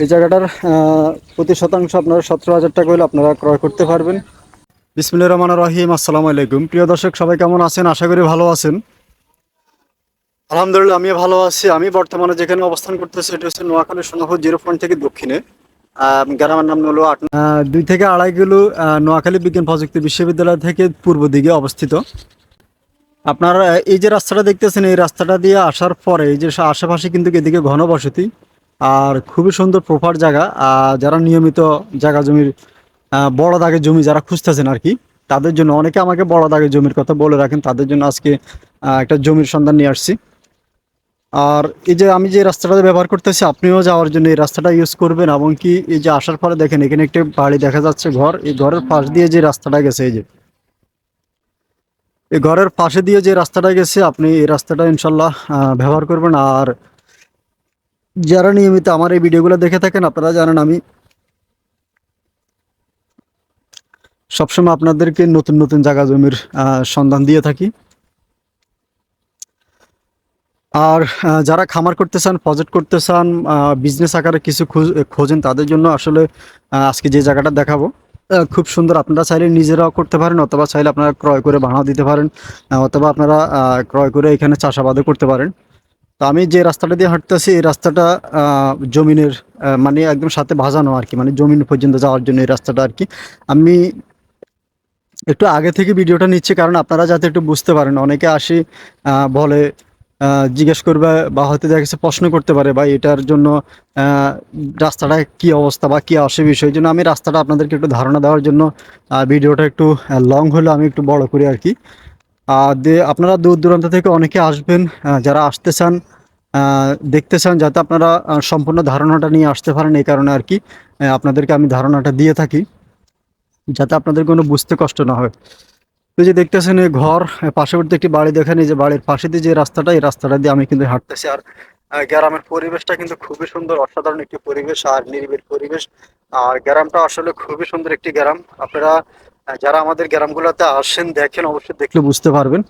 এই জায়গাটার প্রতি শতাংশ আপনারা সতেরো হাজার টাকা হলে আপনারা ক্রয় করতে পারবেন। বিসমিল্লা রহমান রহিম, আসসালামু আলাইকুম। প্রিয় দর্শক, সবাই কেমন আছেন? আশা করি ভালো আছেন। আলহামদুলিল্লাহ আমি ভালো আছি। আমি বর্তমানে যেখানে অবস্থান করতেছি এটা হচ্ছে নোয়াখালী সোনাপুর জিরো পয়েন্ট থেকে দক্ষিণে। গ্রামের নাম হলো আট দুই থেকে আড়াই কিলো নোয়াখালী বিজ্ঞান প্রযুক্তি বিশ্ববিদ্যালয় থেকে পূর্ব দিকে অবস্থিত। আপনার, এই যে রাস্তাটা দেখতেছেন, এই রাস্তাটা দিয়ে আসার পরে, এই যে আশেপাশে কিন্তু এদিকে ঘন বসতি আর খুবই সুন্দর প্রপার জায়গা। যারা নিয়মিত জায়গা জমির বড় দাগের জমি যারা খুঁজতেছেন আর কি, তাদের জন্য অনেকে আমাকে বড় দাগের জমির কথা বলে রাখেন, তাদের জন্য আজকে একটা জমির সন্ধান নিয়ে আসছি। আর এই যে আমি যে রাস্তাটা ব্যবহার করতেছি, আপনিও যাওয়ার জন্য এই রাস্তাটা ইউজ করবেন, এবং কি এই যে আসার পরে দেখেন, এখানে একটা বাড়ি দেখা যাচ্ছে ঘর। এই ঘরের পাশ দিয়ে যে রাস্তাটা গেছে, এই যে, এই ঘরের পাশে দিয়ে যে রাস্তাটা গেছে, আপনি এই রাস্তাটা ইনশাল্লাহ ব্যবহার করবেন। আর যারা নিয়মিত আমার এই ভিডিওগুলো দেখে থাকেন, আপনারা জানেন আমি সবসময় আপনাদেরকে নতুন নতুন জায়গা জমির সন্ধান দিয়ে থাকি। আর যারা খামার করতে চান, প্রজেক্ট করতে চান বিজনেস আকারে কিছু খোঁজ- খোঁজেন, তাদের জন্য আসলে আজকে যে জায়গাটা দেখাবো খুব সুন্দর। আপনারা চাইলে নিজেরাও করতে পারেন, অথবা চাইলে আপনারা ক্রয় করে ভাড়াও দিতে পারেন অথবা আপনারা ক্রয় করে এখানে চাষাবাদও করতে পারেন। তো আমি যে রাস্তাটা দিয়ে হাঁটতেছি, এই রাস্তাটা জমিনের মানে একদম সাথে ভাজানো আর কি মানে জমিন পর্যন্ত যাওয়ার জন্য এই রাস্তাটা আর কি। আমি একটু আগে থেকে ভিডিওটা নিচ্ছি, কারণ আপনারা যাতে একটু বুঝতে পারেন, অনেকে আসি বলে জিজ্ঞেস করবে বা হয়তো দেখা গেছে প্রশ্ন করতে পারে বা এটার জন্য রাস্তাটা কি অবস্থা বা কী আসে বিষয় জন্য আমি রাস্তাটা আপনাদেরকে একটু ধারণা দেওয়ার জন্য ভিডিওটা একটু লং হলে, আমি একটু বড় করি আর কি। আপনারা দূর দূরান্ত থেকে অনেকে আসবেন যারা আসতে চান দেখতে চান যাতে আপনারা সম্পূর্ণ ধারণাটা নিয়ে আসতে পারেন এই কারণে আর কি আপনাদেরকে আমি ধারণাটা দিয়ে থাকি যাতে আপনাদের কোনো বুঝতে কষ্ট না হয়। তো যে দেখতেছেন এই ঘর আহ, পার্শ্ববর্তী একটি বাড়ি দেখেন এই যে বাড়ির পাশে দিয়ে যে রাস্তাটা এই রাস্তাটা দিয়ে আমি কিন্তু হাঁটতেছি। আর গ্রামের পরিবেশটা কিন্তু খুবই সুন্দর অসাধারণ একটি পরিবেশ আর নিরিবিল পরিবেশ। আর গ্রামটা আসলে খুবই সুন্দর একটি গ্রাম। আপনারা যারা আমাদের গ্রামগুলোতে আসেন, দেখেন, অবশ্যই দেখলে বুঝতে পারবেন।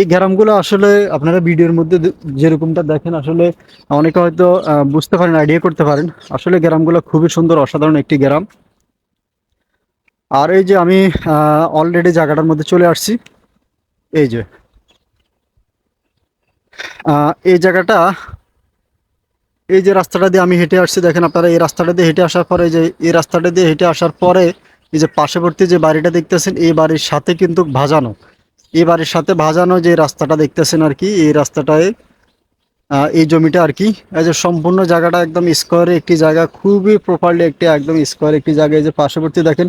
এই গ্রামগুলো আসলে আপনারা ভিডিওর মধ্যে যেরকমটা দেখেন, আসলে অনেকে হয়তো বুঝতে পারেন আইডিয়া করতে পারেন। আসলে গ্রামগুলো খুবই সুন্দর, অসাধারণ একটি গ্রাম। আর এই যে আমি অলরেডি জায়গাটার মধ্যে চলে আসছি। এই যে এই জায়গাটা, এই যে রাস্তাটা দিয়ে আমি হেঁটে আসছি, দেখেন আপনারা এই রাস্তাটা দিয়ে হেঁটে আসার পরে যে এই রাস্তাটা দিয়ে হেঁটে আসার পরে এই যে পার্শ্ববর্তী যে বাড়িটা দেখতেছেন, এই বাড়ির সাথে কিন্তু ভাজানো। এই বাড়ির সাথে ভাজানো যে রাস্তাটা দেখতেছেন আর কি, এই রাস্তাটায় এই জমিটা আর কি, এই যে সম্পূর্ণ জায়গাটা একদম স্কোয়ারে একটি জায়গা, খুবই প্রপারলি একটি একদম স্কোয়ার একটি জায়গা। এই যে পার্শ্ববর্তী দেখেন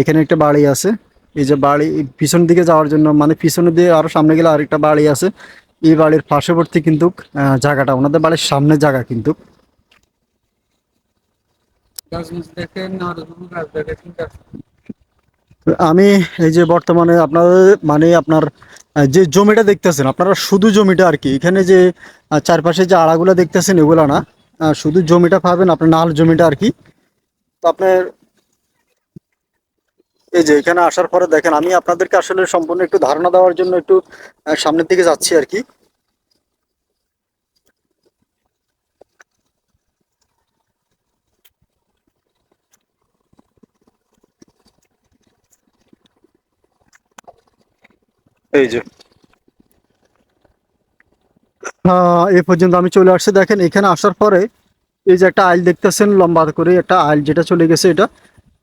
এখানে একটা বাড়ি আছে। এই যে বাড়ি পিছন দিকে যাওয়ার জন্য মানে পিছনে দিয়ে আরও সামনে গেলে আরেকটা বাড়ি আছে। এই বাড়ির পার্শ্ববর্তী কিন্তু জায়গাটা, ওনাদের বাড়ির সামনে জায়গা কিন্তু গাছ দেখেন আর রুল গাছ দেখেন গাছ তো আমি এই যে বর্তমানে আপনাদের মানে আপনার যে জমিটা দেখতেছেন, আপনারা শুধু জমিটা আর কি, এখানে যে চারপাশে যে আড়াগুলো দেখতেছেন এগুলো না শুধু জমিটা পাবেন আপনার নাল জমিটা আর কি। তো আপনার, এই যে এখানে আসার পরে দেখেন, আমি আপনাদেরকে আসলে সম্পূর্ণ একটু ধারণা দেওয়ার জন্য একটু সামনের দিকে যাচ্ছি আর কি। এই যে। আহ, এই পর্যন্ত আমি চলে আসছি। দেখেন এখানে আসার পরে এই যে একটা আইল দেখতেছেন লম্বা করে একটা আইল যেটা চলে গেছে এটা।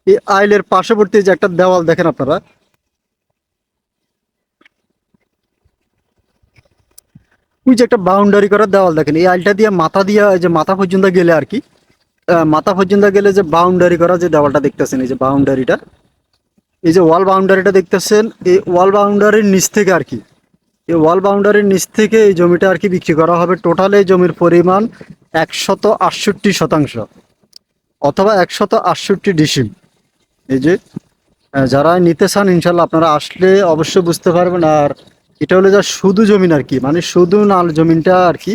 এই আইলের পার্শ্ববর্তী যে একটা দেওয়াল দেখেন আপনারা। ওই যে একটা বাউন্ডারি করা দেওয়াল দেখেন। এই আইলটা দিয়ে মাথা দিয়ে যে মাথা পর্যন্ত গেলে আর কি মাথা পর্যন্ত গেলে যে বাউন্ডারি করা যে দেওয়ালটা দেখতেছেন এই যে বাউন্ডারিটা এই যে ওয়াল বাউন্ডারিটা দেখতেছেন, এই ওয়াল বাউন্ডারির নিচ থেকে আর কি। এই ওয়াল বাউন্ডারির নিচ থেকে এই জমিটা আর কি বিক্রি করা হবে। টোটাল এই জমির পরিমাণ একশত আটষট্টি শতাংশ অথবা একশত আটষট্টি ডিসিম এই যে যারা নিতে চান ইনশাল্লাহ আপনারা আসলে অবশ্যই বুঝতে পারবেন। আর এটা হলো যা শুধু জমিন আর কি মানে শুধু নাল জমিনটা আর কি।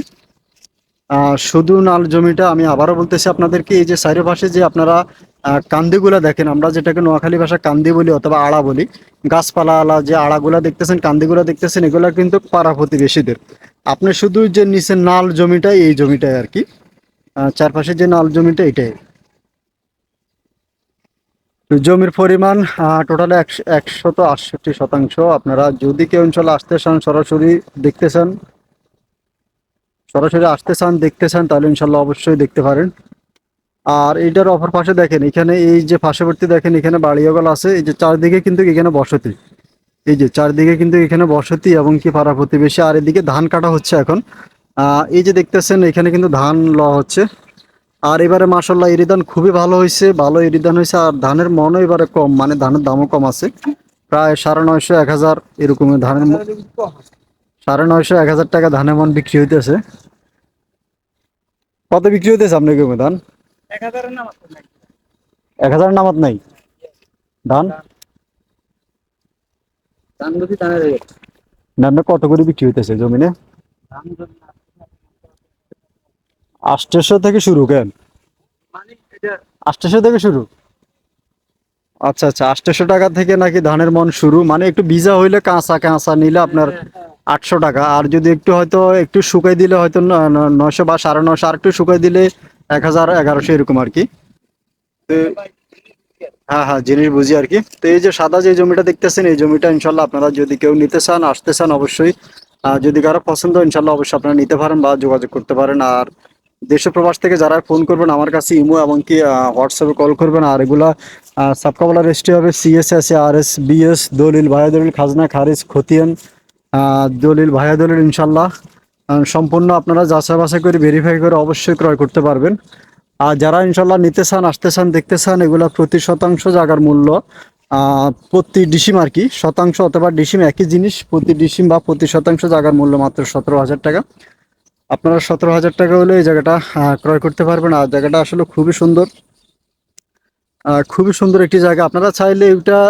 শুধু নাল জমিটা আমি আবারও বলতেছি আপনাদেরকে, এই যে সাইডের পাশে যে আপনারা কান্দিগুলা দেখেন, আমরা যেটাকে নোয়াখালী ভাষা কান্দি বলি অথবা আড়া বলি গাছপালা আলা যে আড়াগুলা দেখতেছেন, কান্দিগুলা দেখতেছেন, এগুলা কিন্তু পাড়া প্রতিবেশীদের। আপনি শুধু যে নিচে নাল জমিটাই, এই জমিটাই আর কি। চারপাশে যে নাল জমিটা, এটাই। জমির পরিমাণ টোটালে একশো একশত আটষট্টি শতাংশ। আপনারা যদি কেউ অঞ্চলে আসতে চান, সরাসরি দেখতে চান, সরাসরি আসতে চান, দেখতে চান, তাহলে ইনশাল্লাহ অবশ্যই দেখতে পারেন। আর এইটার অপর পাশে দেখেন, এখানে এই যে পার্শ্ববর্তী দেখেন, এখানে বাড়িওয়াল আছে, এই যে চারদিকে কিন্তু এখানে বসতি। এই যে চারদিকে কিন্তু এখানে বসতি এবং কি পাড়া প্রতিবেশী, আর এদিকে ধান কাটা হচ্ছে এখন। এই যে দেখতেছেন, এখানে কিন্তু ধান ল হচ্ছে। আর এবারে মাসাল্লাহ ইরিধান খুবই ভালো হয়েছে, ভালো ইরিধান হয়েছে, আর ধানের মনও এবারে কম মানে ধানের দামও কম আছে। প্রায় সাড়ে নয়শো এক হাজার এরকম ধানের সাড়ে নয়শো এক হাজার টাকা ধানের মন বিক্রি হইতেছে। কত বিক্রি হইতেছে আপনার ধান? এক হাজারের এক নামাত নাই? ধান? ধান যদি ধানের রেট। না কত করে বিক্রি হইতেছে জমিনে? আষ্টশো থেকে শুরু কেন? মানে আষ্টশো থেকে শুরু? আচ্ছা আচ্ছা আষ্টশো টাকা থেকে নাকি ধানের মন শুরু? মানে একটু ভিজা হইলে কাঁচা কাঁচা নিলে আপনার আটশো টাকা। আর যদি একটু হয়তো একটু শুকাই দিলে হয়তো নয়শো বা সাড়ে নয়শো আর একটু শুকাই দিলে এক হাজার এগারোশো এরকম আর কি। হ্যাঁ হ্যাঁ জিনিস বুঝি আর কি। তো এই যে সাদা যে জমিটা দেখতেছেন, এই জমিটা ইনশাল্লাহ আপনারা যদি কেউ নিতে চান, আসতে চান অবশ্যই। যদি কারও পছন্দ, ইনশাল্লাহ অবশ্যই আপনারা নিতে পারেন বা যোগাযোগ করতে পারেন। আর দেশ প্রবাস থেকে যারা ফোন করবেন, আমার কাছে ইমো এবং কি হোয়াটসঅ্যাপে কল করবেন। আর এগুলা সাবকাবলা রেজিস্ট্রি হবে সিএসএস আর এস বিএস দলিল, ভায়া দলিল, খাজনা, খারিজ, খতিয়ান দলিল, ভায়া দলিল, ইনশাল্লাহ। সম্পূর্ণ আপনারা যাচাই বাছাই করে ভেরিফাই করে অবশ্যই ক্রয় করতে পারবেন। আর যারা ইনশাল্লাহ নিতে চান, আসতে চান, দেখতে চান, এগুলো প্রতি শতাংশ জায়গার মূল্য প্রতি ডিসিম আর কি, শতাংশ অথবা ডিসিম একই জিনিস, প্রতি ডিসিম বা প্রতি শতাংশ জায়গার মূল্য মাত্র সতেরো হাজার টাকা। আপনারা সতেরো হাজার টাকা হলে এই জায়গাটা ক্রয় করতে পারবেন। আর জায়গাটা আসলে খুবই সুন্দর। খুবই সুন্দর একটি জায়গা। আপনারা চাইলে এটা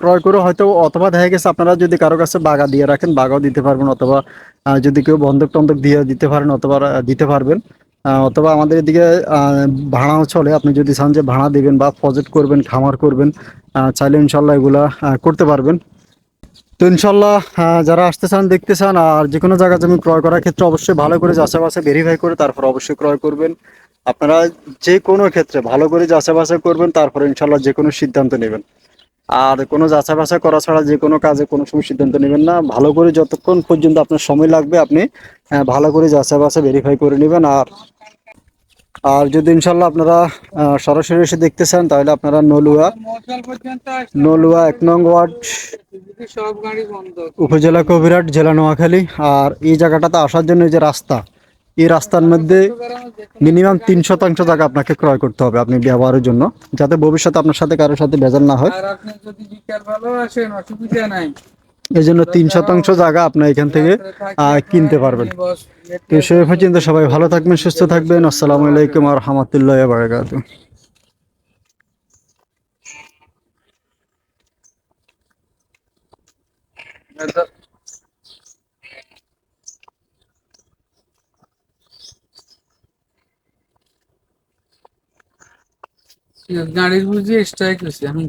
ক্রয় করে হয়তো অথবা দেখা গেছে আপনারা যদি কারও কাছে বাগা দিয়ে রাখেন, বাগাও দিতে পারবেন অথবা যদি কেউ বন্ধক টন্ধক দিয়ে দিতে পারেন অথবা দিতে পারবেন। অথবা আমাদের এদিকে ভাড়াও চলে। আপনি যদি চান যে ভাড়া দেবেন বা প্রজেক্ট করবেন, খামার করবেন চাইলে ইনশাল্লাহ এগুলা করতে পারবেন। তো ইনশাল্লাহ যারা আসতে চান, দেখতে চান, আর যে কোনো জায়গা জমি ক্রয় করার ক্ষেত্রে অবশ্যই ভালো করে যাচাই ভেরিফাই করে, তারপর অবশ্যই ক্রয় করবেন। আপনারা যে কোনো ক্ষেত্রে ভালো করে যাচাই বাছাই করবেন, তারপরে ইনশাল্লাহ যে কোনো সিদ্ধান্ত নেবেন। আর কোনো যাচাই বাছাই করা ছাড়া যে কোনো কাজে কোনো সময় সিদ্ধান্ত নেবেন না। ভালো করে যতক্ষণ পর্যন্ত আপনার সময় লাগবে, আপনি ভালো করে যাচাই বাছাই ভেরিফাই করে নেবেন। আর আর যদি ইনশাল্লাহ আপনারা সরাসরি এসে দেখতে চান, তাহলে আপনারা নলুয়া নলুয়া এক নং ওয়ার্ড উপজেলা কবিরাট জেলা নোয়াখালী। আর এই জায়গাটাতে আসার জন্য যে রাস্তা এই রাস্তার মধ্যে মিনিমাম তিন শতাংশ জায়গা আপনাকে ক্রয় করতে হবে আপনি ব্যবহারের জন্য যাতে ভবিষ্যতে আপনার সাথে কারোর সাথে ভেজাল না হয়। এই জন্য তিন শতাংশ জায়গা আপনি এখান থেকে আহ, কিনতে পারবেন। তো সে পর্যন্ত সবাই ভালো থাকবেন সুস্থ থাকবেন। আসসালামু আলাইকুম আর রহমতুল্লাহ বারাকাতু গাড়ির বুঝিয়ে স্ট্রাইক হয়েছে আমি